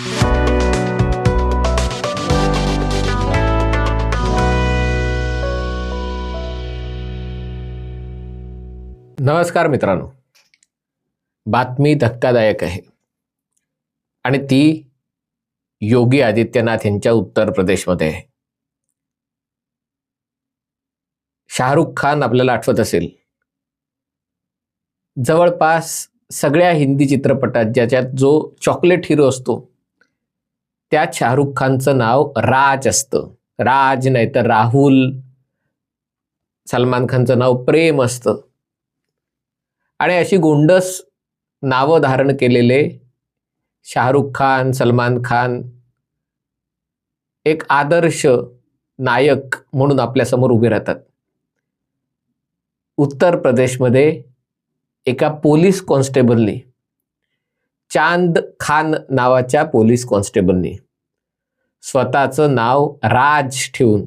नमस्कार मित्रांनो. बातमी धक्कादायक आहे. आणि ती योगी आदित्यनाथ यांच्या उत्तर प्रदेशमध्ये आहे. शाहरुख खान आपल्याला आठवत असेल. जवळपास सगळ्या हिंदी चित्रपटात ज्याच्यात जो चॉकलेट हिरो असतो त्यात शाहरुख खानचं नाव राज असतं. राज नाहीतर राहुल सलमान खानचं नाव प्रेम असतं. आणि अशी गोंडस नावं धारण केलेले शाहरुख खान सलमान खान एक आदर्श नायक म्हणून आपल्यासमोर उभे राहतात. उत्तर प्रदेशमध्ये एका पोलीस कॉन्स्टेबलनी चांद खान नावाच्या पोलीस कॉन्स्टेबलनी. स्वतःचं नाव राज ठेवून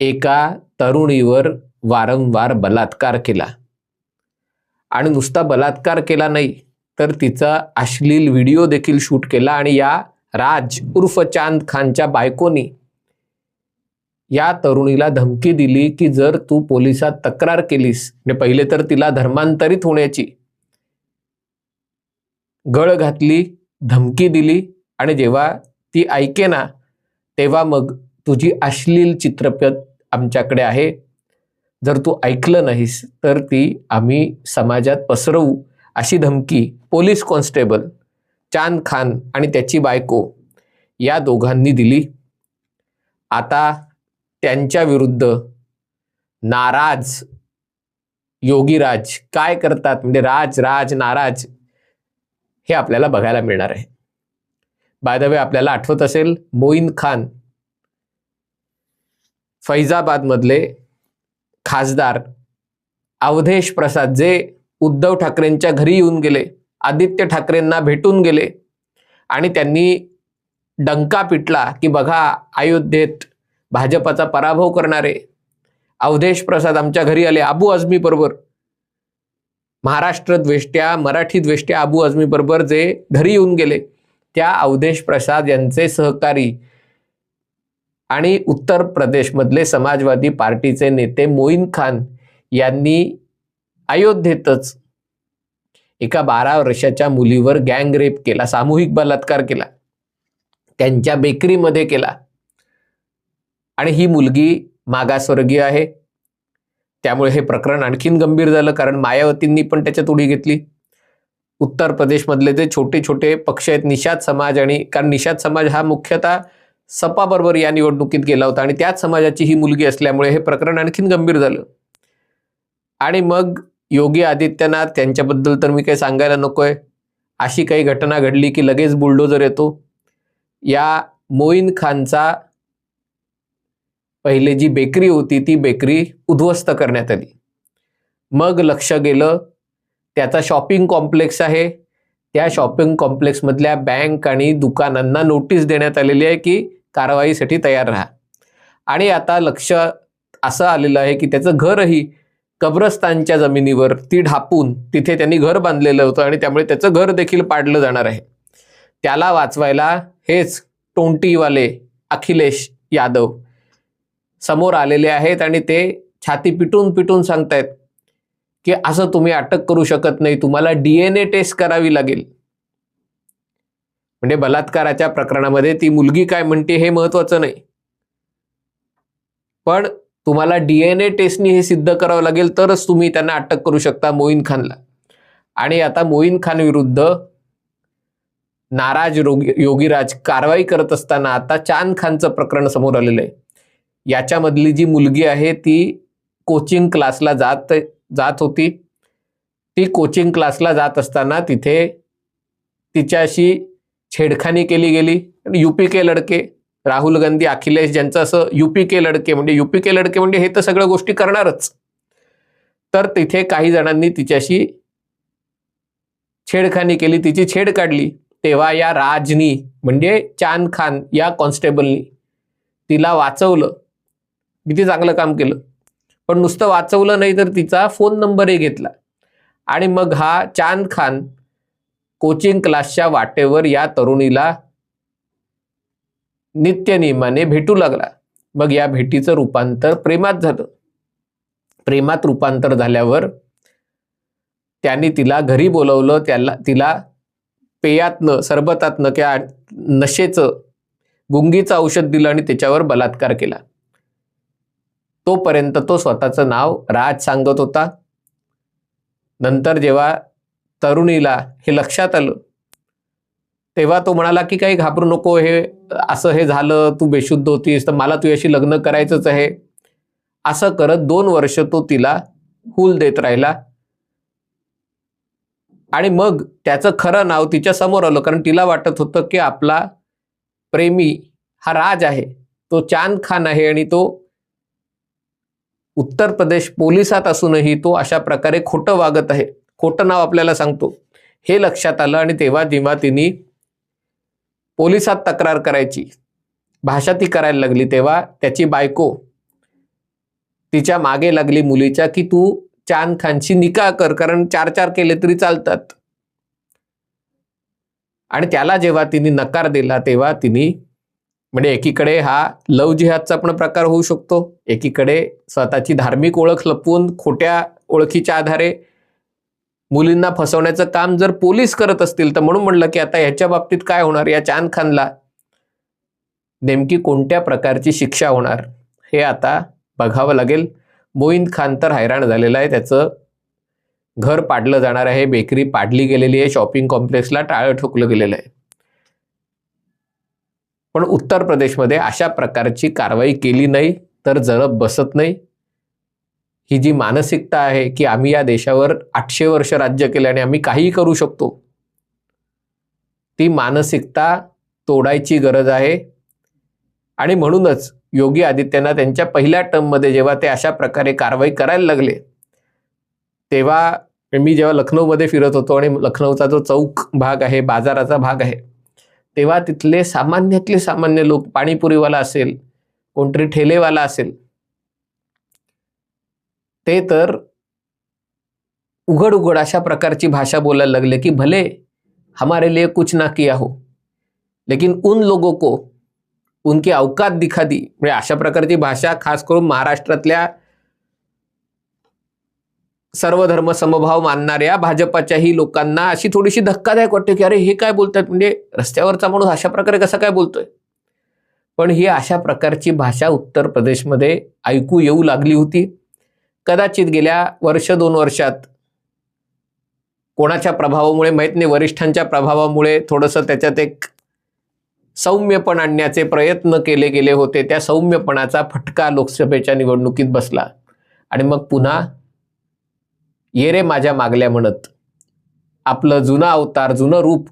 एका तरुणीवर वारंवार बलात्कार केला. आणि नुसता बलात्कार केला नाही तर तिचा अश्लील व्हिडिओ देखील शूट केला आणि या राज उर्फ चांद खानच्या बायकोनी या तरुणीला धमकी दिली की जर तू पोलिसात तक्रार केलीस म्हणजे पहिले तर तिला धर्मांतरित होण्याची गळ घातली धमकी दिली आणि जेव्हा ती ऐके ना तेव्हा मग तुझी अश्लील चित्रपट आमच्याकडे आहे. जर तू ऐकलं नाहीस तर ती आम्ही समाजात पसरवू अशी धमकी पोलीस कॉन्स्टेबल चांद खान आणि त्याची बायको या दोघांनी दिली. आता त्यांच्या विरुद्ध नाराज योगीराज काय करतात? म्हणजे राज राज नाराज. हे आपल्याला बघायला मिळणार आहे. बाय द वे आपल्याला आठवत असेल मोईन खान फैजाबादमधले खासदार अवधेश प्रसाद जे उद्धव ठाकरेंच्या घरी येऊन गेले आदित्य ठाकरेंना भेटून गेले आणि त्यांनी डंका पिटला की बघा अयोध्येत भाजपाचा पराभव करणारे अवधेश प्रसाद आमच्या घरी आले अबू आझमी बरोबर. महाराष्ट्र द्वेष्ट्या मराठी द्वेष्ट्या अबू आझमीबरोबर जे घरी येऊन गेले त्या अवधेश प्रसाद यांचे सहकारी आणि उत्तर प्रदेशमधले समाजवादी पार्टीचे नेते मोईन खान यांनी अयोध्येतच एका बारा वर्षाच्या मुलीवर गँग रेप केला सामूहिक बलात्कार केला त्यांच्या बेकरीमध्ये केला. आणि ही मुलगी मागासवर्गीय आहे. त्यामुळे हे प्रकरण आणखीन गंभीर झालं कारण मायावतींनी पण त्याच्यात उडी घेतली. उत्तर प्रदेशमधले जे छोटे छोटे पक्ष आहेत निषाद समाज आणि कारण निषाद समाज हा मुख्यतः सपाबरोबर या निवडणुकीत गेला होता आणि त्याच समाजाची ही मुलगी असल्यामुळे हे प्रकरण आणखीन गंभीर झालं. आणि मग योगी आदित्यनाथ त्यांच्याबद्दल तर मी काही सांगायला नकोय. अशी काही घटना घडली की लगेच बुलडोजर येतो. या मोईन खानचा पहिले जी बेकरी होती ती बेकरी उद्ध्वस्त करण्यात आली. मग लक्ष गेलं त्याचा शॉपिंग कॉम्प्लेक्स आहे. त्या शॉपिंग कॉम्प्लेक्समधल्या बँक आणि दुकानांना नोटीस देण्यात आलेली आहे की कारवाईसाठी तयार राहा. आणि आता लक्ष असं आलेलं आहे की त्याचं घरही कब्रस्तानच्या जमिनीवर ती ढापून तिथे त्यांनी घर बांधलेलं होतं आणि त्यामुळे त्याचं घर देखील पाडलं जाणार आहे. त्याला वाचवायला हेच टोंटीवाले अखिलेश यादव समोर आलेले आहेत आणि ते छाती पिटून पिटून सांगतायत की असं तुम्ही अटक करू शकत नाही तुम्हाला डीएनए टेस्ट करावी लागेल. म्हणजे बलात्काराच्या प्रकरणामध्ये ती मुलगी काय म्हणते हे महत्वाचं नाही. पण तुम्हाला डीएनए टेस्टनी हे सिद्ध करावं लागेल तरच तुम्ही त्यांना अटक करू शकता मोईन खानला. आणि आता मोईन खान विरुद्ध नाराज योगीराज कारवाई करत असताना आता चांद खानचं प्रकरण समोर आलेलं आहे. याच्यामधली जी मुलगी आहे ती कोचिंग क्लासला जात जात होती. ती कोचिंग क्लासला जात असताना तिथे तिच्याशी छेडखानी केली गेली. युपी के लडके राहुल गांधी अखिलेश ज्यांचं असं युपी के लडके म्हणजे युपी के लडके म्हणजे हे तर सगळ्या गोष्टी करणारच. तर तिथे काही जणांनी तिच्याशी छेडखानी केली तिची छेड काढली. तेव्हा या राजनी म्हणजे चांद खान या कॉन्स्टेबलनी तिला वाचवलं. किती चांगलं काम केलं. पण नुसतं वाचवलं नाही तर तिचा फोन नंबरही घेतला. आणि मग हा चांद खान कोचिंग क्लासच्या वाटेवर या तरुणीला नित्यनियमाने भेटू लागला. मग या भेटीचं रूपांतर प्रेमात झालं. प्रेमात रूपांतर झाल्यावर त्यांनी तिला घरी बोलवलं. त्याला तिला पेयातनं सरबतातनं किंवा नशेचं गुंगीचं औषध दिलं आणि त्याच्यावर बलात्कार केला. तोपर्यंत तो स्वतःचं नाव राज सांगत होता. नंतर जेव्हा तरुणीला हे लक्षात आलं तेव्हा तो म्हणाला की काही घाबरू नको हे असं हे झालं तू बेशुद्ध होतीस तर मला तुझ्याशी लग्न करायचंच आहे. असं करत दोन वर्ष तो तिला हूल देत राहिला. आणि मग त्याचं खरं नाव तिच्या समोर आलं कारण तिला वाटत होतं की आपला प्रेमी हा राज आहे. तो चांद खान आहे आणि तो उत्तर प्रदेश पोलिसात असूनही तो अशा प्रकारे खोटं वागत आहे. खोटं नाव आपल्याला सांगतो. हे लक्षात आलं आणि तेव्हा जेव्हा तिने पोलिसात तक्रार करायची भाषा ती करायला लागली तेव्हा त्याची बायको तिच्यामागे लागली मुलीच्या की तू चान खानशी निकाह कर कारण चार चार केले तरी चालतात. आणि त्याला जेव्हा तिने नकार दिला तेव्हा तिने म्हणजे एकीकडे हा लव जिहादचा पण प्रकार होऊ शकतो एकीकडे स्वतःची धार्मिक ओळख लपवून खोट्या ओळखीच्या आधारे मुलींना फसवण्याचं काम जर पोलीस करत असतील तर म्हणून म्हणलं की आता ह्याच्या बाबतीत काय होणार? या चांद खानला नेमकी कोणत्या प्रकारची शिक्षा होणार? हे आता बघावं लागेल. मोईन खान तर हैराण झालेला आहे. त्याचं घर पाडलं जाणार आहे. बेकरी पाडली गेलेली आहे. शॉपिंग कॉम्प्लेक्सला टाळं ठोकलं गेलेलं आहे. पण उत्तर प्रदेशमध्ये अशा प्रकारची कारवाई केली नाही तर जरब बसत नाही. ही जी मानसिकता आहे की आम्ही या देशावर आठशे वर्ष राज्य केले आणि आम्ही काहीही करू शकतो ती मानसिकता तोडायची गरज आहे. आणि म्हणूनच योगी आदित्यनाथ यांच्या पहिल्या टर्ममध्ये जेव्हा ते अशा प्रकारे कारवाई करायला लागले तेव्हा मी जेव्हा लखनौमध्ये फिरत होतो आणि लखनौचा जो चौक भाग आहे बाजाराचा भाग आहे तेव्हा तिथले सामान्यातले सामान्य लोक पाणीपुरीवाला असेल कोणतरी ठेलेवाला असेल ते तर उघड उघड अशा प्रकारची भाषा बोलायला लागले की भले हमारे लिए कुछ ना किया हो लेकिन उन लोगों को उनकी अवकात दिखा दी. म्हणजे अशा प्रकारची भाषा खास करून महाराष्ट्रातल्या सर्व धर्म समभाव मानणाऱ्या भाजपाच्याही लोकांना अशी थोडीशी धक्कादायक वाटते की अरे हे काय बोलतात म्हणजे रस्त्यावरचा माणूस अशा प्रकारे कसा काय बोलतोय? पण ही अशा प्रकारची भाषा उत्तर प्रदेशमध्ये ऐकू येऊ लागली होती. कदाचित गेल्या वर्ष दोन वर्षात कोणाच्या प्रभावामुळे माहीत नाही वरिष्ठांच्या प्रभावामुळे थोडंसं त्याच्यात एक सौम्यपण आणण्याचे प्रयत्न केले गेले होते. त्या सौम्यपणाचा फटका लोकसभेच्या निवडणुकीत बसला. आणि मग पुन्हा ये रे माझ्या मागल्या म्हणत. आपलं जुना अवतार जुनं रूप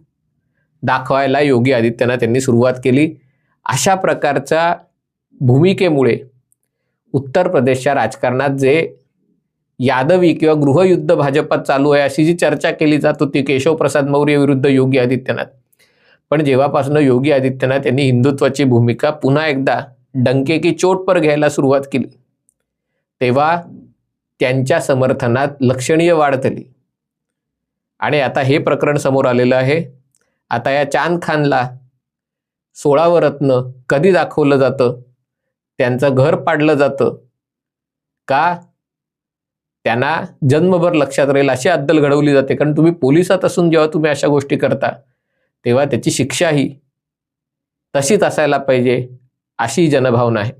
दाखवायला योगी आदित्यनाथ यांनी सुरुवात केली. अशा प्रकारच्या भूमिकेमुळे उत्तर प्रदेशच्या राजकारणात जे यादवी किंवा गृहयुद्ध भाजपात चालू आहे अशी जी चर्चा केली जात होती केशवप्रसाद मौर्य विरुद्ध योगी आदित्यनाथ. पण जेव्हापासून योगी आदित्यनाथ यांनी हिंदुत्वाची भूमिका पुन्हा एकदा डंके की चोट पर घ्यायला सुरुवात केली तेव्हा त्यांच्या समर्थनात लक्षणीय वाढ झाली. आणि आता हे प्रकरण समोर आलेलं आहे. आता या चांद खानला सोळावं रत्न कधी दाखवलं जातं? त्यांचं घर पाडलं जातं? का त्यांना जन्मभर लक्षात राहील अशी अद्दल घडवली जाते? कारण तुम्ही पोलिसात असून जेव्हा तुम्ही अशा गोष्टी करता तेव्हा त्याची शिक्षाही तशीच असायला पाहिजे अशी जनभावना आहे.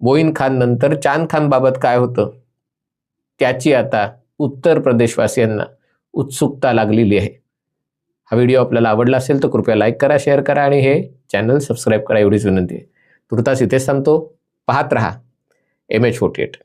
मोईन खान नंतर चांद खान बाबत काय होतं? त्याची आता उत्तर प्रदेशवासियांना उत्सुकता लागलेली आहे. हा व्हिडिओ आपल्याला आवडला असेल तर कृपया लाईक करा शेअर करा आणि हे चॅनल सबस्क्राईब करा एवढीच विनंती आहे. तुर्तास इथेच सांगतो पाहत रहा. M H forty eight